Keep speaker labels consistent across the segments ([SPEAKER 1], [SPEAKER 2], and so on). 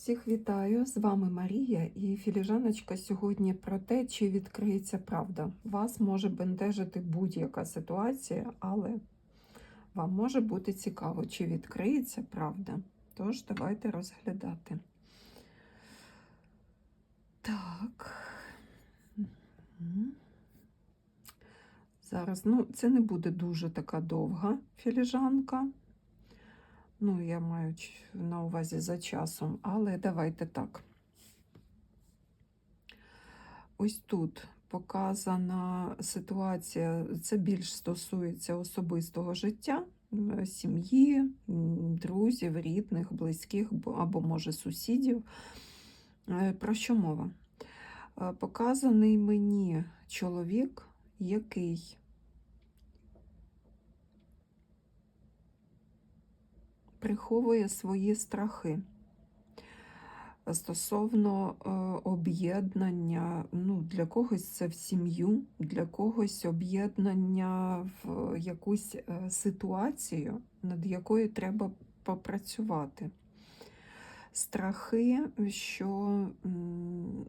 [SPEAKER 1] Всіх вітаю! З вами Марія і філіжаночка сьогодні про те, чи відкриється правда. Вас може бентежити будь-яка ситуація, але вам може бути цікаво, чи відкриється правда. Тож, давайте розглядати. Так. Зараз, ну, це не буде дуже така довга філіжанка. Ну, я маю на увазі за часом, але давайте так. Ось тут показана ситуація, це більш стосується особистого життя, сім'ї, друзів, рідних, близьких або, може, сусідів. Е, Про що мова? Е, Показаний мені чоловік, який приховує свої страхи стосовно е, об'єднання. Ну, для когось це в сім'ю, для когось об'єднання в якусь е, ситуацію, над якою треба попрацювати. Страхи, що,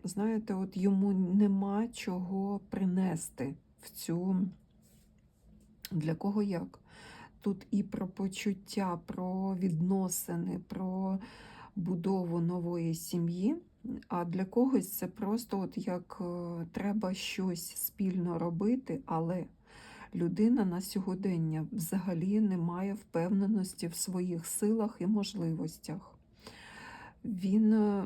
[SPEAKER 1] знаєте, от йому нема чого принести в цю. Для кого як? Тут і про почуття, про відносини, про будову нової сім'ї. А для когось це просто от як е, треба щось спільно робити, але людина на сьогодення взагалі не має впевненості в своїх силах і можливостях. Він, е,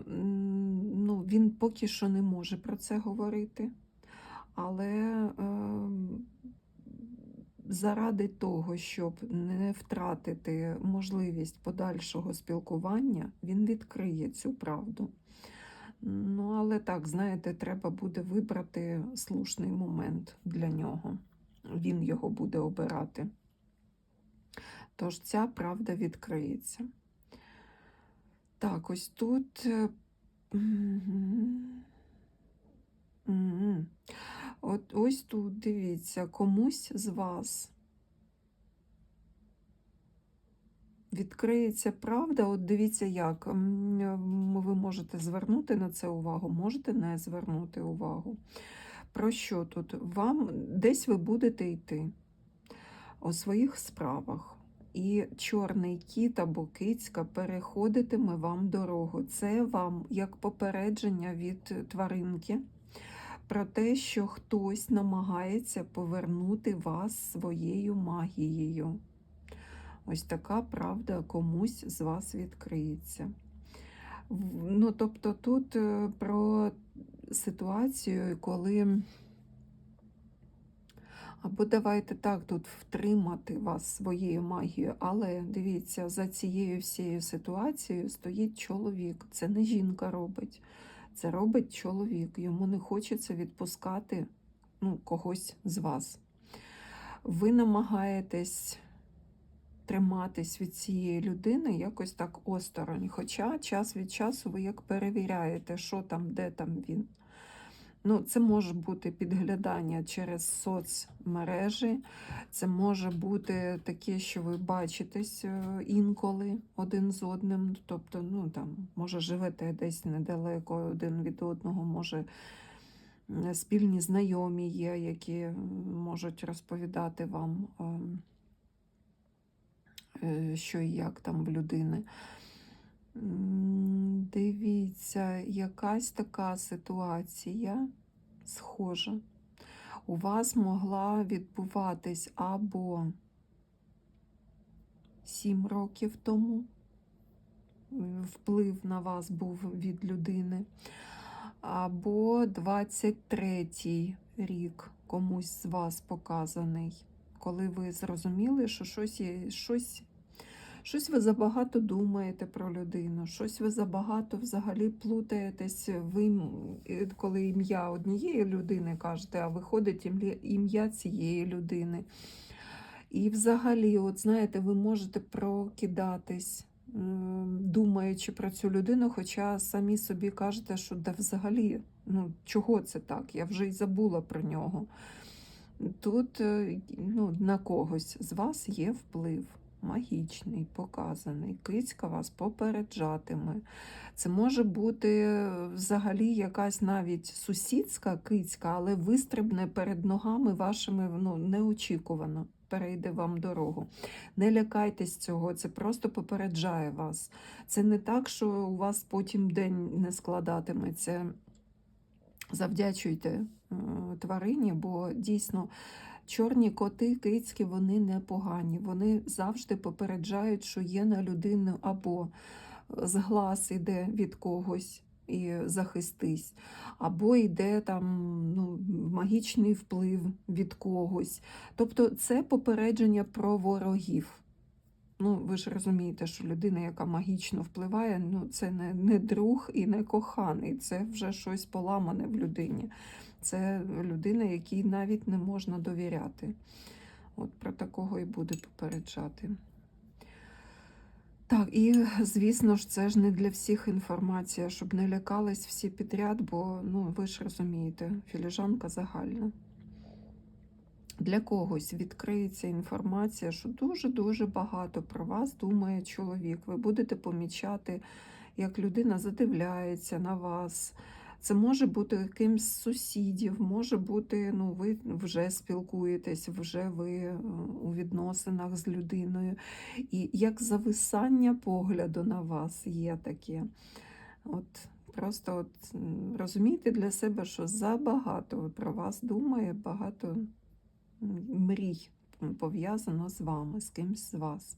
[SPEAKER 1] ну, він поки що не може про це говорити, але е, заради того, щоб не втратити можливість подальшого спілкування, він відкриє цю правду. Ну, але так, знаєте, треба буде вибрати слушний момент для нього. Він його буде обирати. Тож ця правда відкриється. Так, ось тут. От ось тут дивіться, комусь з вас відкриється правда. От дивіться, як ви можете звернути на це увагу, можете не звернути увагу. Про що тут? Вам десь ви будете йти у своїх справах. І чорний кіт або кицька переходитиме вам дорогу. Це вам як попередження від тваринки про те, що хтось намагається повернути вас своєю магією. Ось така правда комусь з вас відкриється. Ну, тобто тут е, про ситуацію, коли. Або давайте так, тут втримати вас своєю магією, але дивіться, за цією всією ситуацією стоїть чоловік. Це не жінка робить, це робить чоловік. Йому не хочеться відпускати ну, когось з вас. Ви намагаєтесь триматись від цієї людини якось так осторонь. Хоча час від часу ви як перевіряєте, що там, де там він. Ну, це може бути підглядання через соцмережі, це може бути таке, що ви бачитесь е, інколи один з одним. Тобто, ну там, може, живете десь недалеко один від одного, може спільні знайомі є, які можуть розповідати вам, ем, е, що і як там в людини. Дивіться, якась така ситуація схожа. У вас могла відбуватись або 7 років тому вплив на вас був від людини, або 23-й рік комусь з вас показаний, коли ви зрозуміли, що щось є, щось Щось ви забагато думаєте про людину, щось ви забагато взагалі плутаєтесь, ви, коли ім'я однієї людини кажете, а виходить ім'я- ім'я цієї людини. І взагалі, от знаєте, ви можете прокидатись, думаючи про цю людину, хоча самі собі кажете, що да взагалі, ну чого це так? Я вже й забула про нього. Тут е, ну, на когось з вас є вплив. Магічний, показаний. Кицька вас попереджатиме. Це може бути е, взагалі якась навіть сусідська кицька, але вистрибне перед ногами вашими ну, неочікувано. Перейде вам дорогу. Не лякайтесь цього, це просто попереджає вас. Це не так, що у вас потім день не складатиметься. Завдячуйте е, тварині, бо дійсно чорні коти, кицьки, вони непогані. Вони завжди попереджають, що є на людину або зглас іде від когось і захистись, або йде там ну, магічний вплив від когось. Тобто це попередження про ворогів. Ну, ви ж розумієте, що людина, яка магічно впливає, ну це не, не друг і не коханий, це вже щось поламане в людині. Це людина, якій навіть не можна довіряти. От про такого і буде попереджати. Так, і звісно ж, це ж не для всіх інформація, щоб не лякались всі підряд, бо ну, ви ж розумієте, філіжанка загальна. Для когось відкриється інформація, що дуже-дуже багато про вас думає чоловік. Ви будете помічати, як людина задивляється на вас. Це може бути кимсь з сусідів, може бути, ну, ви вже спілкуєтесь, вже ви е, у відносинах з людиною. І як зависання погляду на вас є таке. От Просто от розумійте для себе, що забагато про вас думає, багато мрій пов'язано з вами, з кимсь з вас.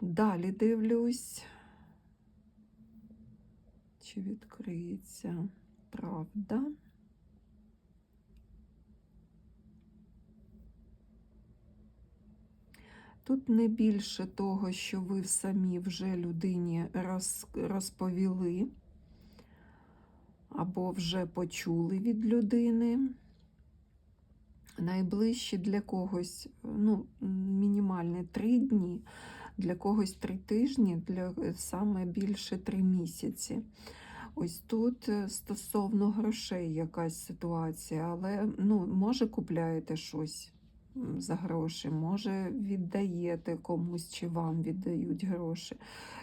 [SPEAKER 1] Далі дивлюсь, чи відкриється правда. Тут не більше того, що ви самі вже людині розповіли або вже почули від людини найближчі для когось ну, мінімальне три дні, для когось три тижні, для е, саме більше три місяці. Ось тут е, стосовно грошей якась ситуація, але ну, може купляєте щось за гроші, може віддаєте комусь чи вам віддають гроші.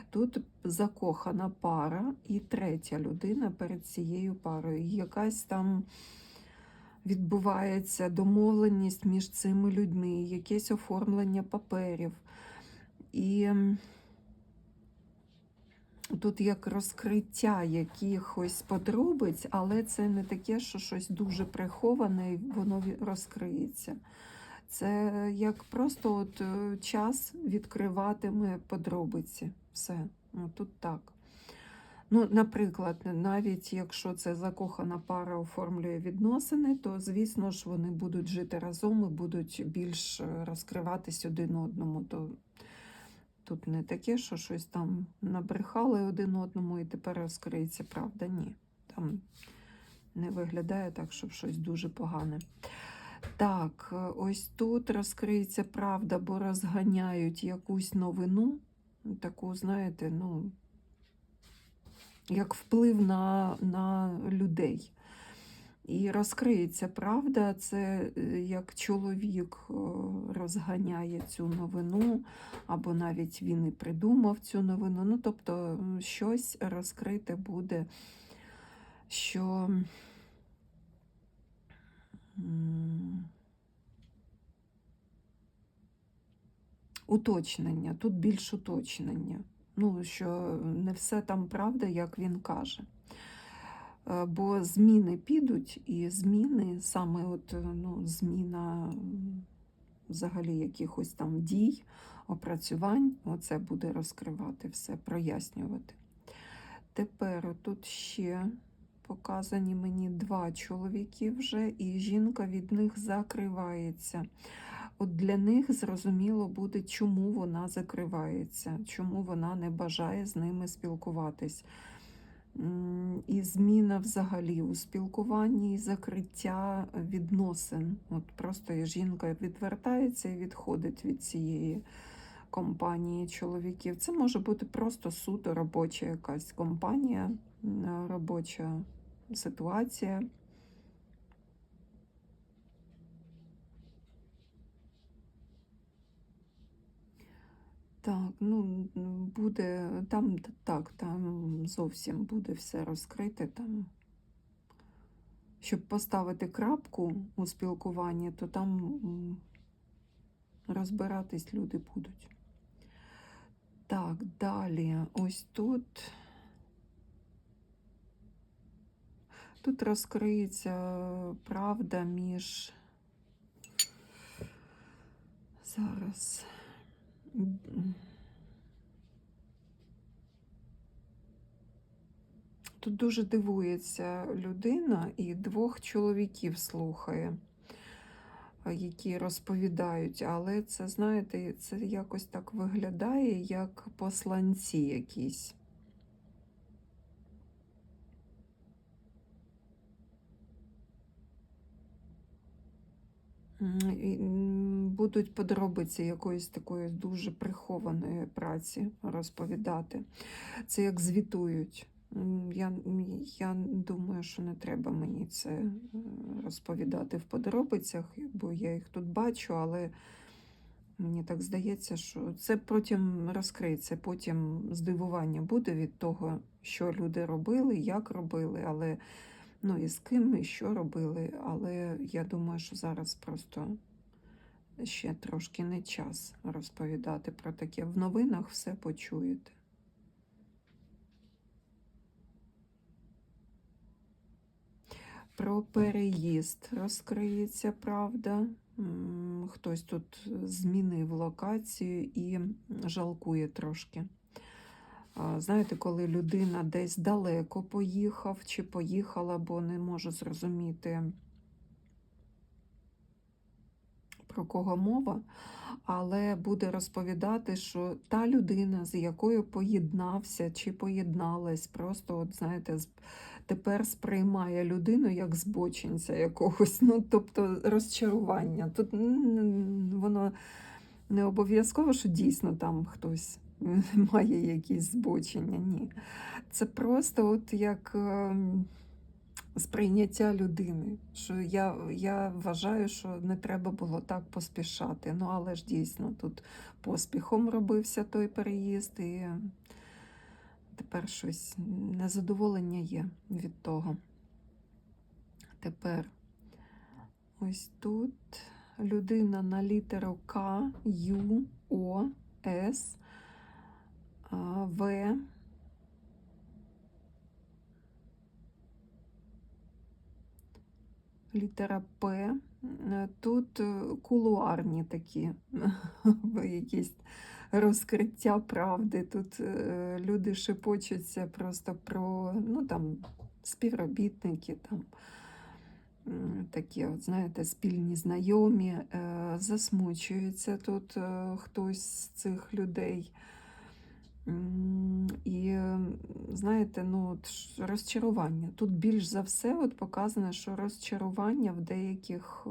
[SPEAKER 1] Тут закохана пара і третя людина перед цією парою. Якась там відбувається домовленість між цими людьми, якесь оформлення паперів. І тут як розкриття якихось подробиць, але це не таке, що щось дуже приховане і воно розкриється. Це як просто от е, час відкриватиме подробиці. Все. Ну, Тут так. Ну, Наприклад, навіть якщо це закохана пара оформлює відносини, то, звісно ж, вони будуть жити разом і будуть більш е, розкриватись один одному. То Тут не таке, що щось там набрехали один одному і тепер розкриється правда. Ні. Там не виглядає так, щоб щось дуже погане. Так, ось тут розкриється правда, бо розганяють якусь новину. Таку, знаєте, ну як вплив на, на людей. І розкриється правда, це е, як чоловік е, розганяє цю новину, або навіть він і придумав цю новину. Ну, тобто, щось розкрите буде, що уточнення, тут більш уточнення ну, що не все там правда, як він каже. Е, бо зміни підуть, і зміни, саме от, ну, зміна взагалі якихось там дій, опрацювань, оце буде розкривати все, прояснювати. Тепер тут ще показані мені два чоловіки вже, і жінка від них закривається. От для них зрозуміло буде, чому вона закривається, чому вона не бажає з ними спілкуватись. І зміна взагалі у спілкуванні і закриття відносин. От Просто жінка відвертається і відходить від цієї компанії чоловіків. Це може бути просто суто робоча якась компанія, робоча ситуація. Так, ну буде там так, там зовсім буде все розкрите там. Щоб поставити крапку у спілкуванні, то там розбиратись люди будуть. Так, далі. Ось тут. Тут розкриється правда між. Зараз. Тут дуже дивується людина і двох чоловіків слухає, які розповідають, але це, знаєте, це якось так виглядає, як посланці якісь. Будуть подробиці якоїсь такої дуже прихованої праці розповідати. Це як звітують. Я, я думаю, що не треба мені це е, розповідати в подробицях, бо я їх тут бачу, але мені так здається, що це потім розкриється, потім здивування буде від того, що люди робили, як робили, але ну і з ким і що робили. Але я думаю, що зараз просто ще трошки не час розповідати про таке. В новинах все почуєте. Про переїзд розкриється правда. Хтось тут змінив локацію і жалкує трошки. Знаєте, коли людина десь далеко поїхав чи поїхала, бо не може зрозуміти, про кого мова, але буде розповідати, що та людина, з якою поєднався чи поєдналась, просто, от знаєте, тепер сприймає людину як збочинця якогось, ну тобто розчарування. Тут воно не обов'язково, що дійсно там хтось має якісь збочення. Ні. Це просто от як ем, сприйняття людини. Що я, я вважаю, що не треба було так поспішати. Ну, але ж дійсно тут поспіхом робився той переїзд, і тепер щось незадоволення є від того. Тепер ось тут людина на літеру К, Ю, О, С, В. Літера П. Е, Тут е, кулуарні такі якісь розкриття правди. Тут е, люди шепочуться просто про ну, там, співробітники, там, такі, от, знаєте, спільні знайомі, засмучується тут хтось з цих людей. І знаєте, ну от розчарування. Тут більш за все от показано, що розчарування в деяких е,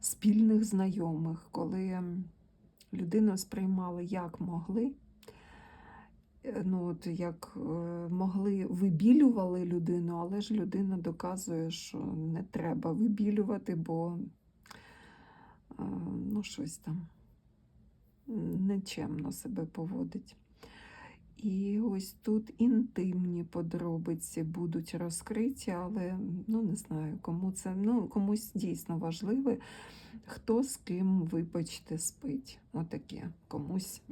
[SPEAKER 1] спільних знайомих, коли людину сприймали як могли. Е, Ну, от як е, могли, вибілювали людину, але ж людина доказує, що не треба вибілювати, бо е, ну, щось там нечемно себе поводить. І ось тут інтимні подробиці будуть розкриті, але ну не знаю, кому це ну, комусь дійсно важливе, хто з ким, вибачте, спить. Отаке. Комусь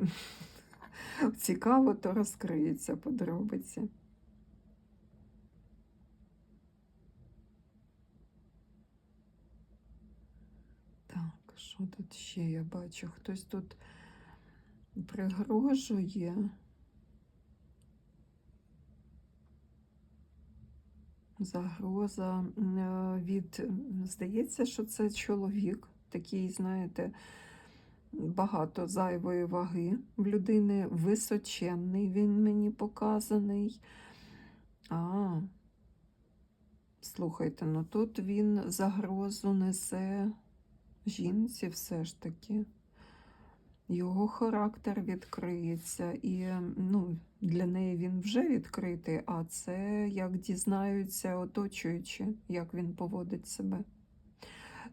[SPEAKER 1] цікаво, то розкриються подробиці. Так, що тут ще я бачу? Хтось тут пригрожує. Загроза е, від, здається, що це чоловік, такий, знаєте, багато зайвої ваги в людини, височенний він мені показаний. А, слухайте, ну тут він загрозу несе жінці все ж таки. Його характер відкриється, і ну, для неї він вже відкритий, а це як дізнаються оточуючі, як він поводить себе.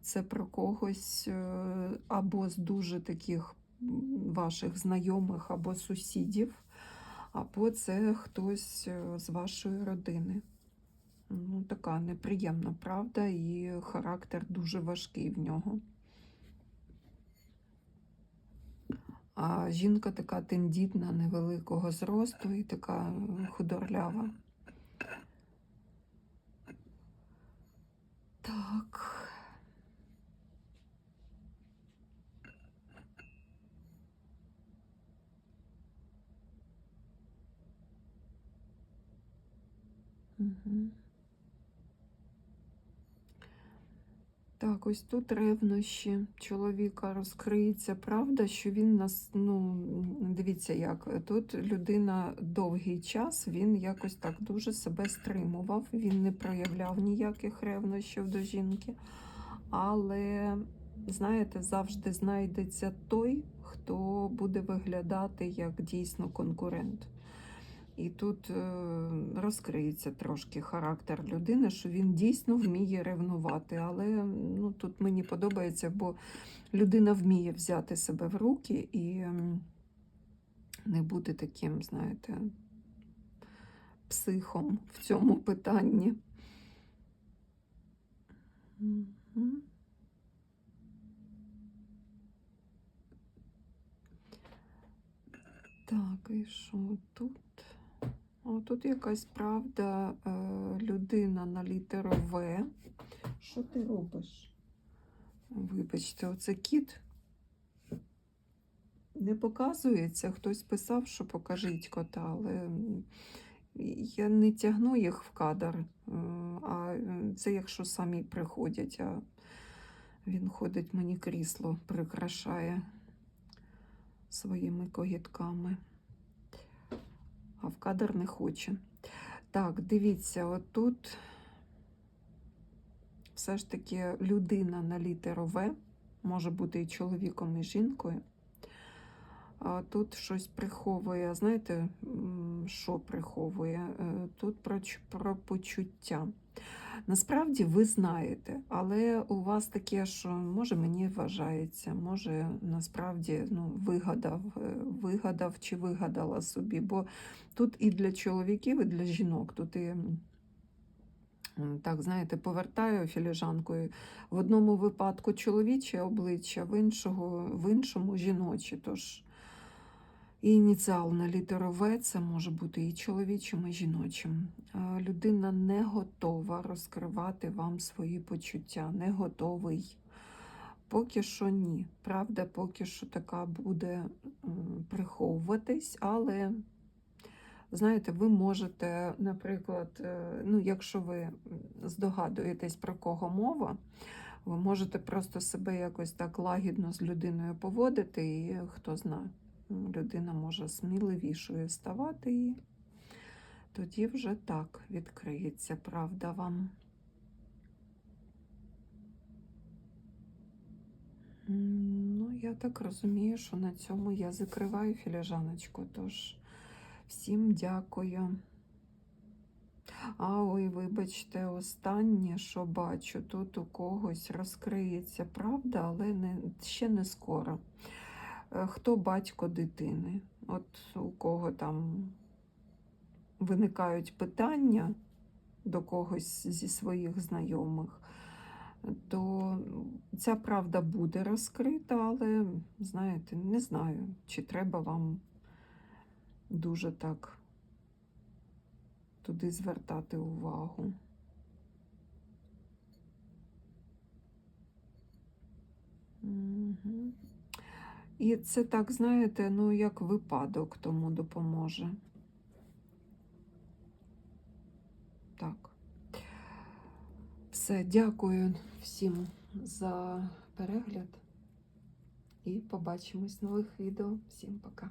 [SPEAKER 1] Це про когось е, або з дуже таких ваших знайомих або сусідів, або це хтось е, з вашої родини. Ну, така неприємна правда, і характер дуже важкий в нього. А жінка така тендітна, невеликого зросту і така худорлява. Так. Угу. Так, ось тут ревнощі чоловіка розкриється. Правда, що він нас, ну, дивіться, як тут людина довгий час, він якось так дуже себе стримував, він не проявляв ніяких ревнощів до жінки. Але, знаєте, завжди знайдеться той, хто буде виглядати як дійсно конкурент. І тут е, розкриється трошки характер людини, що він дійсно вміє ревнувати. Але ну, тут мені подобається, бо людина вміє взяти себе в руки і не бути таким, знаєте, психом в цьому питанні. Так, і що тут? Тут якась правда, е, людина на літеру В. Що ти робиш? Вибачте, оце кіт. Не показується. Хтось писав, що покажіть кота, але я не тягну їх в кадр. е, А е, це якщо самі приходять, а він ходить мені крісло, прикрашає своїми когітками а в кадр не хоче. Так, дивіться, отут все ж таки людина на літеру В, може бути і чоловіком, і жінкою. Тут щось приховує, знаєте, що приховує? Е, Тут про, про почуття. Насправді ви знаєте, але у вас таке, що може мені вважається, може насправді ну, вигадав, е, вигадав чи вигадала собі. Бо тут і для чоловіків, і для жінок. Тут і так, знаєте, повертаю філіжанкою. В одному випадку чоловіче обличчя, в іншого, в іншому жіночі. Тож і ініціал на В це може бути і чоловічим, і жіночим. Людина не готова розкривати вам свої почуття, не готовий. Поки що ні. Правда, поки що така буде приховуватись, але знаєте, ви можете, наприклад, е, ну, якщо ви здогадуєтесь, про кого мова, ви можете просто себе якось так лагідно з людиною поводити, і хто знає, людина може сміливішою ставати, і тоді вже так відкриється правда вам. Ну, я так розумію, що на цьому я закриваю філіжаночку, тож всім дякую. А ой, вибачте, останнє, що бачу, тут у когось розкриється правда, але не, ще не скоро. Е, Хто батько дитини? От у кого там виникають питання до когось зі своїх знайомих, то ця правда буде розкрита, але, знаєте, не знаю, чи треба вам дуже так туди звертати увагу. Мгм. І це так, знаєте, ну як випадок тому допоможе. Так. Все, дякую всім за перегляд і побачимось в нових відео. Всім пока.